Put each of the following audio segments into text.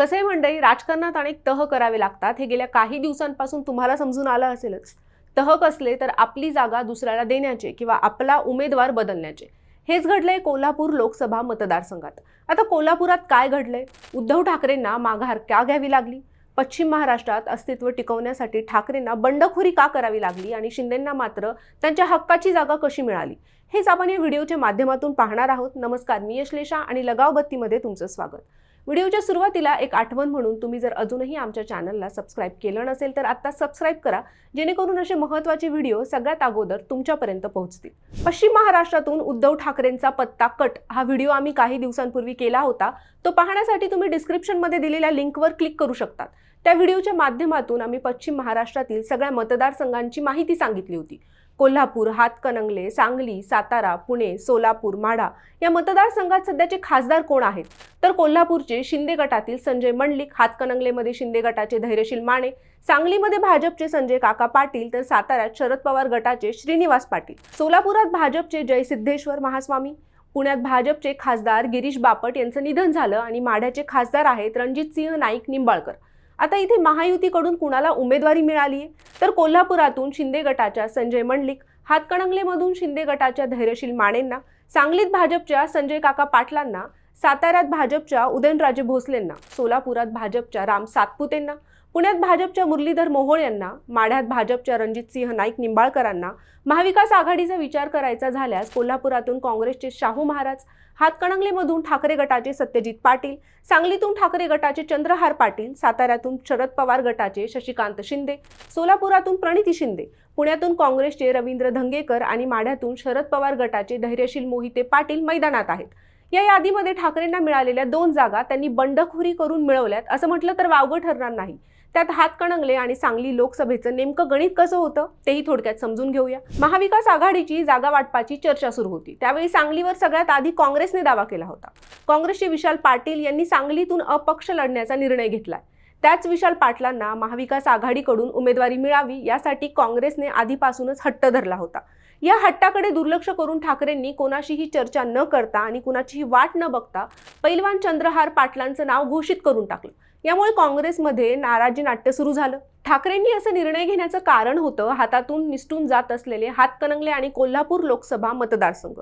कसे मंडळी राजकारणात अनेक तह करावे लागतात. हे गेल्या काही दिवसांपासून तुम्हाला समजून आलं असेलच. तह कसले तर आपली जागा दुसऱ्याला देण्याचे किंवा आपला उमेदवार बदलण्याचे. हेच घडलंय कोल्हापूर लोकसभा मतदारसंघात. आता कोल्हापुरात काय घडलंय? उद्धव ठाकरेंना माघार का घ्यावी लागली? पश्चिम महाराष्ट्रात अस्तित्व टिकवण्यासाठी ठाकरेंना बंडखोरी का करावी लागली आणि शिंदेंना मात्र त्यांच्या हक्काची जागा कशी मिळाली? हेच आपण या व्हिडिओच्या माध्यमातून पाहणार आहोत. नमस्कार मी यश्लेषा आणि लगाव बत्तीमध्ये तुमचं स्वागत. व्हिडिओच्या सुरुवातीला एक आठवण म्हणून तुम्ही जर अजूनही आमच्या चॅनलला सबस्क्राईब केलं नसेल तर आता सबस्क्राईब करा जेणेकरून असे महत्त्वाचे व्हिडिओ सगळ्यात अगोदर तुमच्यापर्यंत पोहोचतील. पश्चिम महाराष्ट्रातून उद्धव ठाकरेंचा पत्ता कट हा व्हिडिओ आम्ही काही दिवसांपूर्वी केला होता. तो पाहण्यासाठी तुम्ही डिस्क्रिप्शनमध्ये दिलेल्या लिंकवर क्लिक करू शकतात. त्या व्हिडिओच्या माध्यमातून आम्ही पश्चिम महाराष्ट्रातील सगळ्या मतदारसंघांची माहिती सांगितली होती. कोल्हापूर हातकणंगले सांगली सातारा पुणे सोलापूर माढा या मतदारसंघात सध्याचे खासदार कोण आहेत? तर कोल्हापूरचे शिंदे गटातील संजय मंडलिक हातकणंगलेमध्ये शिंदे गटाचे धैर्यशील माने सांगलीमध्ये भाजपचे संजय काका पाटील तर साताऱ्यात शरद पवार गटाचे श्रीनिवास पाटील. सोलापुरात भाजपचे जय सिद्धेश्वर महास्वामी पुण्यात भाजपचे खासदार गिरीश बापट यांचं निधन झालं आणि माढ्याचे खासदार आहेत रणजितसिंह नाईक निंबाळकर. आता इथे महायुतीकडून कुणाला उमेदवारी मिळाली आहे तर कोल्हापुरातून शिंदे गटाच्या संजय मंडलिक हातकणंगलेमधून शिंदे गटाच्या धैर्यशील माणेंना सांगलीत भाजपच्या संजय काका पाटलांना साताऱ्यात भाजपच्या उदयनराजे भोसलेंना सोलापुरात भाजपच्या राम सातपुतेंना पुण्यात भाजपच्या मुरलीधर मोहोळ यांना माढ्यात भाजपच्या रणजितसिंह नाईक निंबाळकरांना महाविकास आघाडीचा विचार करायचा झाल्यास कोल्हापुरातून काँग्रेसचे शाहू महाराज हातकणंगलेमधून ठाकरे गटाचे सत्यजित पाटील सांगलीतून ठाकरे गटाचे चंद्रहार पाटील साताऱ्यातून शरद पवार गटाचे शशिकांत शिंदे सोलापुरातून प्रणिती शिंदे पुण्यातून काँग्रेसचे रवींद्र धंगेकर आणि माढ्यातून शरद पवार गटाचे धैर्यशील मोहिते पाटील मैदानात आहेत. या यादीमध्ये ठाकरेंना मिळालेल्या दोन जागा त्यांनी बंडखोरी करून मिळवल्यात असं म्हटलं तर वावगं ठरणार नाही. त्यात हातकणंगले आणि सांगली लोकसभेचं नेमकं गणित कसं होतं तेही थोडक्यात समजून घेऊया. महाविकास आघाडीची जागा वाटपाची चर्चा सुरू होती. त्यावेळी सांगलीवर सगळ्यात आधी काँग्रेसने दावा केला होता. काँग्रेसचे विशाल पाटील यांनी सांगलीतून अपक्ष लढण्याचा निर्णय घेतलाय. त्याच विशाल पाटलांना महाविकास आघाडीकडून उमेदवारी मिळावी यासाठी काँग्रेसने आधीपासूनच हट्ट धरला होता. या हट्टाकडे दुर्लक्ष करून ठाकरेंनी कोणाशीही चर्चा न करता आणि कुणाचीही वाट न बघता पैलवान चंद्रहार पाटलांचं नाव घोषित करून टाकलं. यामुळे काँग्रेसमध्ये नाराजी नाट्य सुरू झालं. ठाकरेंनी असं निर्णय घेण्याचं कारण होतं हातातून निसटून जात असलेले हातकणंगले आणि कोल्हापूर लोकसभा मतदारसंघ.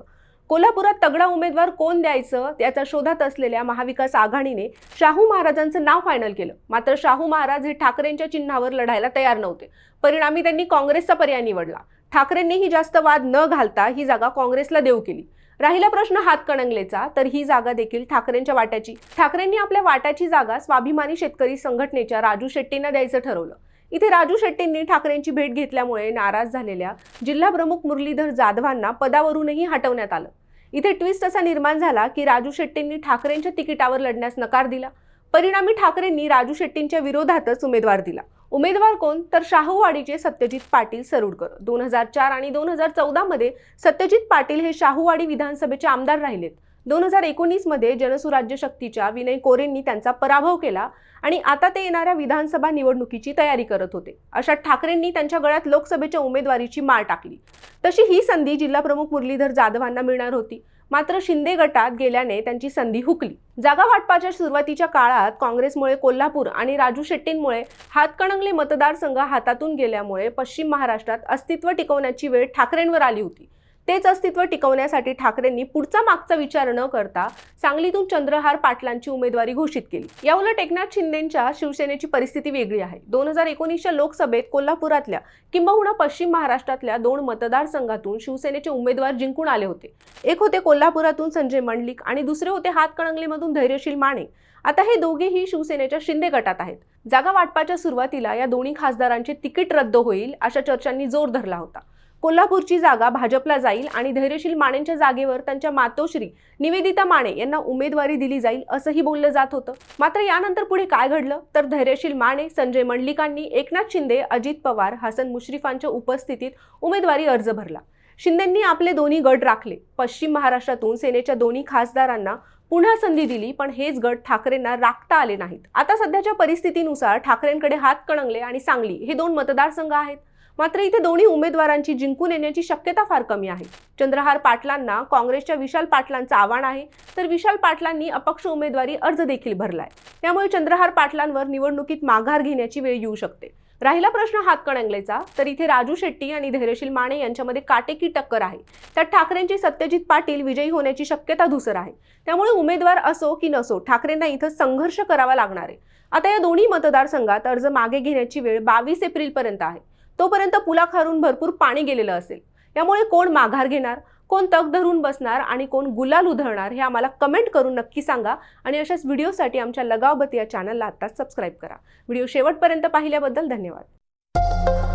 कोल्हापुरात तगडा उमेदवार कोण द्यायचं? याच्या शोधात असलेल्या महाविकास आघाडीने शाहू महाराजांचं नाव फायनल केलं. मात्र शाहू महाराज हे ठाकरेंच्या चिन्हावर लढायला तयार नव्हते. परिणामी त्यांनी काँग्रेसचा पर्याय निवडला. ठाकरेंनीही जास्त वाद न घालता ही जागा काँग्रेसला देऊ केली. राहिला प्रश्न हातकणंगलेचा तर ही जागा देखील ठाकरेंच्या वाट्याची. ठाकरेंनी आपल्या वाट्याची जागा स्वाभिमानी शेतकरी संघटनेच्या राजू शेट्टींना द्यायचं ठरवलं. इथे राजू शेट्टींनी ठाकरेंची भेट घेतल्यामुळे नाराज झालेल्या जिल्हा प्रमुख मुरलीधर जाधवांना पदावरूनही हटवण्यात आलं. इथे ट्विस्ट असा निर्माण झाला की राजू शेट्टींनी ठाकरेंच्या तिकिटावर लढण्यास नकार दिला. परिणामी ठाकरेंनी राजू शेट्टींच्या विरोधातच उमेदवार दिला. उमेदवार कोण? तर शाहूवाडीचे सत्यजित पाटील सरुडकर. दोन हजार चार आणि दोन हजार चौदामध्ये सत्यजित पाटील हे शाहूवाडी विधानसभेचे आमदार राहिलेत. दोन हजार एकोणीसमध्ये जनसुराज्य शक्तीच्या विनय कोरेंनी त्यांचा पराभव केला आणि आता ते येणाऱ्या विधानसभा निवडणुकीची तयारी करत होते. अशा ठाकरेंनी त्यांच्या गळ्यात लोकसभेच्या उमेदवारीची माळ टाकली. तशी ही संधी जिल्हाप्रमुख मुरलीधर जाधवांना मिळणार होती. मात्र शिंदे गटात गेल्याने त्यांची संधी हुकली. जागा वाटपाच्या सुरुवातीच्या काळात काँग्रेसमुळे कोल्हापूर आणि राजू शेट्टींमुळे हातकणंगले मतदारसंघ हातातून गेल्यामुळे पश्चिम महाराष्ट्रात अस्तित्व टिकवण्याची वेळ ठाकरेंवर आली होती. तेच अस्तित्व टिकवण्यासाठी ठाकरेंनी पुढचा मागचा विचार न करता सांगलीतून चंद्रहार पाटलांची उमेदवारी घोषित केली. याउलट एकनाथ शिंदेच्या शिवसेनेची परिस्थिती वेगळी आहे. दोन हजार एकोणीसच्या लोकसभेत कोल्हापुरातल्या किंबहुना पश्चिम महाराष्ट्रातल्या दोन मतदारसंघातून शिवसेनेचे उमेदवार जिंकून आले होते. एक होते कोल्हापुरातून संजय मंडलिक आणि दुसरे होते हातकणंगलेमधून धैर्यशील माने. आता हे दोघेही शिवसेनेच्या शिंदे गटात आहेत. जागा वाटपाच्या सुरुवातीला या दोन्ही खासदारांचे तिकीट रद्द होईल अशा चर्चांनी जोर धरला होता. कोल्हापूरची जागा भाजपला जाईल आणि धैर्यशील मानेंच्या जागेवर त्यांच्या मातोश्री निवेदिता माने यांना उमेदवारी दिली जाईल असंही बोललं जात होतं. मात्र यानंतर पुढे काय घडलं? तर धैर्यशील माने संजय मंडलिकांनी एकनाथ शिंदे अजित पवार हसन मुश्रीफांच्या उपस्थितीत उमेदवारी अर्ज भरला. शिंदेंनी आपले दोन्ही गट राखले. पश्चिम महाराष्ट्रातून सेनेच्या दोन्ही खासदारांना पुन्हा संधी दिली पण हेच गट ठाकरेंना राखता आले नाहीत. आता सध्याच्या परिस्थितीनुसार ठाकरेंकडे हात कणंगले आणि सांगली हे दोन मतदारसंघ आहेत. मात्र इथे दोन्ही उमेदवारांची जिंकून येण्याची शक्यता फार कमी आहे. चंद्रहार पाटलांना काँग्रेसच्या विशाल पाटलांचं आव्हान आहे तर विशाल पाटलांनी अपक्ष उमेदवारी अर्ज देखील भरलाय. त्यामुळे चंद्रहार पाटलांवर निवडणुकीत माघार घेण्याची वेळ येऊ शकते. राहिला प्रश्न हातकणंगलेचा तर इथे राजू शेट्टी आणि धैर्यशील माने यांच्यामध्ये काटेकी टक्कर आहे. त्यात ठाकरेंचे सत्यजित पाटील विजयी होण्याची शक्यता धुसर आहे. त्यामुळे उमेदवार असो की नसो ठाकरेंना इथं संघर्ष करावा लागणार आहे. आता या दोन्ही मतदारसंघात अर्ज मागे घेण्याची वेळ बावीस एप्रिलपर्यंत आहे. तोपर्यंत पुलाखारून भरपूर पाणी गेलेलं असेल. यामुळे कोण माघार घेणार कोण तग धरून बसणार आणि कोण गुलाल उधळणार हे आम्हाला कमेंट करून नक्की सांगा आणि अशाच व्हिडिओसाठी आमच्या लगावबत या चॅनलला आत्ताच सबस्क्राईब करा. व्हिडिओ शेवटपर्यंत पाहिल्याबद्दल धन्यवाद.